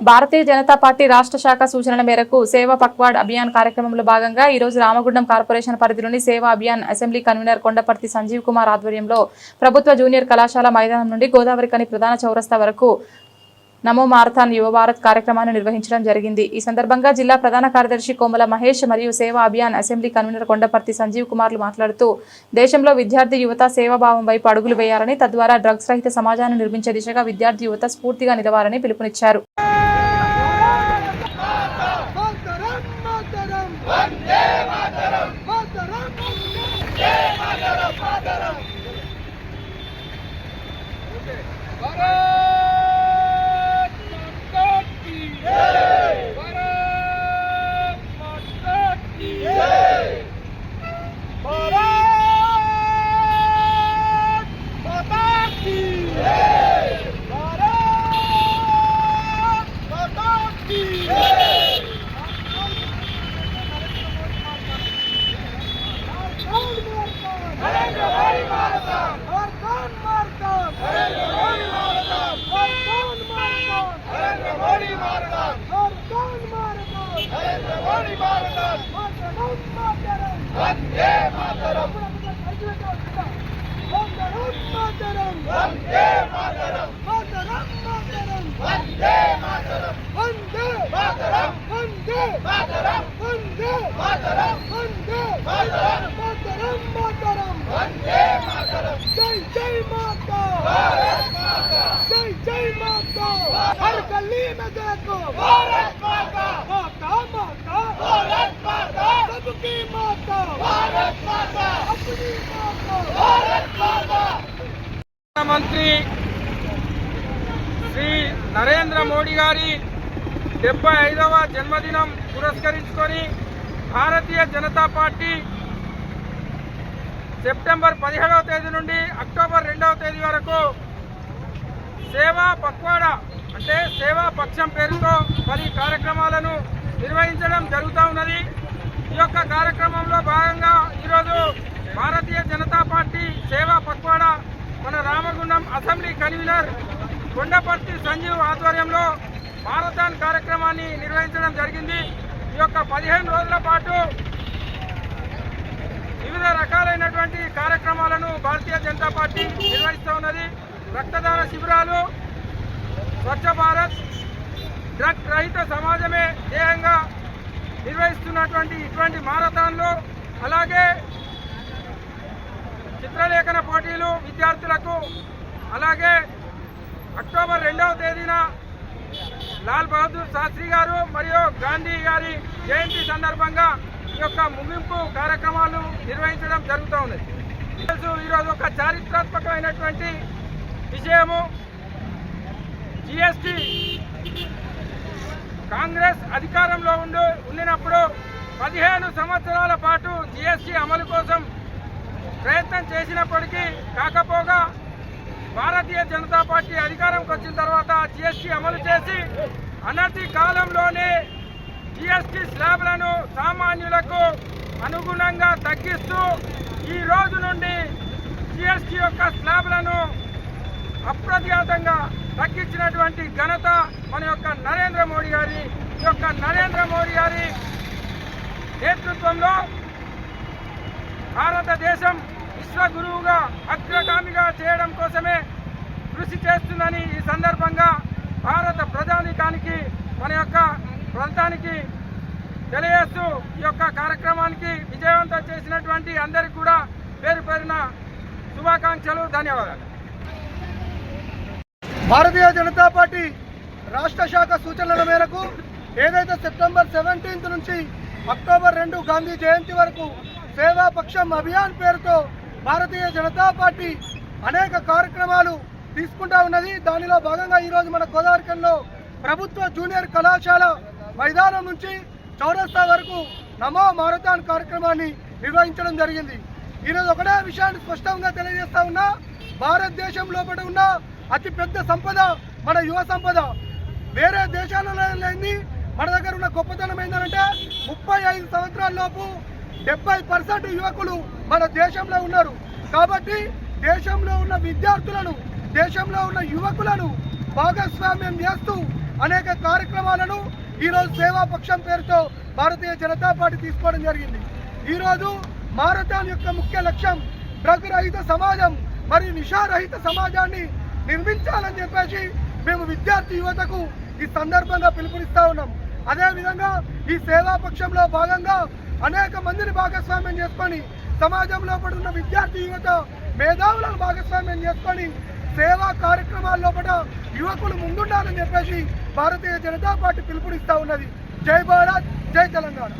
Bharatiya Janata party రాష్ట్ర శాఖ సూచనల మేరకు సేవా పక్వాడ్ అభియాన్ కార్యక్రమంలో భాగంగా ఈ రోజు రామగుండం కార్పొరేషన్ పరిధిలోని సేవా అభియాన్ అసెంబ్లీ కన్వీనర్ కొండపర్తి సంజీవ్ కుమార్ ఆధ్వర్యంలో ప్రభుత్వ జూనియర్ కళాశాల మైదానం నుండి గోదావరి కని ప్రధాన చౌరస్తా వరకు నమో మారథాన్ యువ భారత్ కార్యక్రమాన్ని నిర్వహించడం జరిగింది. ఈ సందర్భంగా జిల్లా ప్రధాన కార్యదర్శి కోమల మహేష్ మరియు సేవా అభియాన్ అసెంబ్లీ కన్వీనర్ కొండపర్తి సంజీవ్ కుమార్లు మాట్లాడుతూ దేశంలో విద్యార్థి యువత సేవాభావం వైపు అడుగులు వేయాలని తద్వారా డ్రగ్స్ రహిత సమాజాన్ని నిర్మించే దిశగా విద్యార్థి యువత స్ఫూర్తిగా నిలవాలని పిలుపునిచ్చారు మాతరం మాతరం వందే మాతరం మాతరం వందే మాతరం మాతరం భారత్ வந்தே மாதரம். மாதரம் மாதரம் வந்தே மாதரம். வந்தே மாதரம். வந்தே மாதரம். வந்தே மாதரம். வந்தே மாதரம். மாதரம் மாதரம். வந்தே மாதரம். ஜெய் ஜெய் மாதா. பாரத் மாதா. ஜெய் ஜெய் மாதா. ஹர் கலி में देखो भारत ప్రధానమంత్రి శ్రీ నరేంద్ర మోడీ గారి డెబ్బై ఐదవ జన్మదినం పురస్కరించుకొని భారతీయ జనతా పార్టీ సెప్టెంబర్ పదిహేడవ తేదీ నుండి అక్టోబర్ రెండవ తేదీ వరకు సేవా పక్వాడ అంటే సేవా పక్షం పేరుతో పది కార్యక్రమాలను నిర్వహించడం జరుగుతూ ఉన్నది. ఈ యొక్క కార్యక్రమంలో భాగంగా ఈరోజు భారతీయ జనతా పార్టీ సేవా పక్వాడా మన రామగుండం అసెంబ్లీ కన్వీనర్ కొండపర్తి సంజీవ్ ఆధ్వర్యంలో మారథాన్ కార్యక్రమాన్ని నిర్వహించడం జరిగింది. ఈ యొక్క పదిహేను రోజుల పాటు వివిధ రకాలైనటువంటి కార్యక్రమాలను భారతీయ జనతా పార్టీ నిర్వహిస్తూ ఉన్నది. రక్తదాన శిబిరాలు స్వచ్ఛ భారత్ డ్రగ్ రహిత సమాజమే ధ్యేయంగా నిర్వహిస్తున్నటువంటి ఇటువంటి మారథాన్లు అలాగే చిత్రలేఖన పోటీలు విద్యార్థులకు అలాగే అక్టోబర్ రెండవ తేదీన లాల్ బహదూర్ శాస్త్రి గారు మరియు గాంధీ గారి జయంతి సందర్భంగా ఈ యొక్క ముగింపు కార్యక్రమాలు నిర్వహించడం జరుగుతూ ఉన్నది ఈరోజు ఒక చారిత్రాత్మకమైనటువంటి విషయము. జిఎస్టి కాంగ్రెస్ అధికారంలో ఉండు ఉండినప్పుడు పదిహేను సంవత్సరాల పాటు జిఎస్టి అమలు కోసం ప్రయత్నం చేసినప్పటికీ కాకపోగా భారతీయ జనతా పార్టీ అధికారంకి వచ్చిన తర్వాత జిఎస్టీ అమలు చేసి అనతి కాలంలోనే జిఎస్టీ స్లాబ్లను సామాన్యులకు అనుగుణంగా తగ్గిస్తూ ఈ రోజు నుండి జిఎస్టీ యొక్క స్లాబ్లను అప్రతిహతంగా తగ్గించినటువంటి ఘనత మన యొక్క నరేంద్ర మోడీ గారి ఈ యొక్క నరేంద్ర మోడీ గారి నేతృత్వంలో భారతదేశం విశ్వగురువుగా అగ్రగామిగా చేయడం కోసమే కృషి చేస్తుందని ఈ సందర్భంగా భారత ప్రజానీకానికి మన యొక్క ప్రాంతానికి తెలియజేస్తూ ఈ యొక్క కార్యక్రమానికి విజయవంతం చేసినటువంటి అందరికీ కూడా పేరు పేరున శుభాకాంక్షలు ధన్యవాదాలు. భారతీయ జనతా పార్టీ రాష్ట్ర శాఖ సూచనల మేరకు ఏదైతే సెప్టెంబర్ సెవెంటీన్త్ నుంచి అక్టోబర్ రెండు గాంధీ జయంతి వరకు సేవా పక్షం అభియాన్ పేరుతో భారతీయ జనతా పార్టీ అనేక కార్యక్రమాలు తీసుకుంటా ఉన్నది. దానిలో భాగంగా ఈరోజు మన గోదావరికంలో ప్రభుత్వ జూనియర్ కళాశాల మైదానం నుంచి చౌరస్తా వరకు నమో మారథాన్ కార్యక్రమాన్ని నిర్వహించడం జరిగింది. ఈరోజు ఒకటే విషయాన్ని స్పష్టంగా తెలియజేస్తా ఉన్నా భారతదేశం లోపల ఉన్న అతిపెద్ద సంపద మన యువ సంపద. వేరే దేశాలలో లేని మన దగ్గర ఉన్న గొప్పతనం ఏంటంటే ముప్పై ఐదు సంవత్సరాల లోపు డెబ్బై పర్సెంట్ యువకులు మన దేశంలో ఉన్నారు. కాబట్టి దేశంలో ఉన్న విద్యార్థులను దేశంలో ఉన్న యువకులను భాగస్వామ్యం చేస్తూ అనేక కార్యక్రమాలను ఈరోజు సేవా పక్షం పేరుతో భారతీయ జనతా పార్టీ తీసుకోవడం జరిగింది. ఈరోజు మారథాన్ యొక్క ముఖ్య లక్ష్యం డ్రగ్ రహిత సమాజం మరియు నిషారహిత సమాజాన్ని నిర్మించాలని చెప్పేసి మేము విద్యార్థి యువతకు ఈ సందర్భంగా పిలుపునిస్తా ఉన్నాం. అదేవిధంగా ఈ సేవా పక్షంలో భాగంగా అనేక మందిని భాగస్వామ్యం చేసుకొని సమాజంలో పడున్న విద్యార్థి యువత మేధావులను భాగస్వామ్యం చేసుకొని సేవా కార్యక్రమాల్లో కూడా యువకులు ముందుండాలని చెప్పేసి భారతీయ జనతా పార్టీ పిలుపునిస్తా ఉన్నది. జై భారత్ జై తెలంగాణ.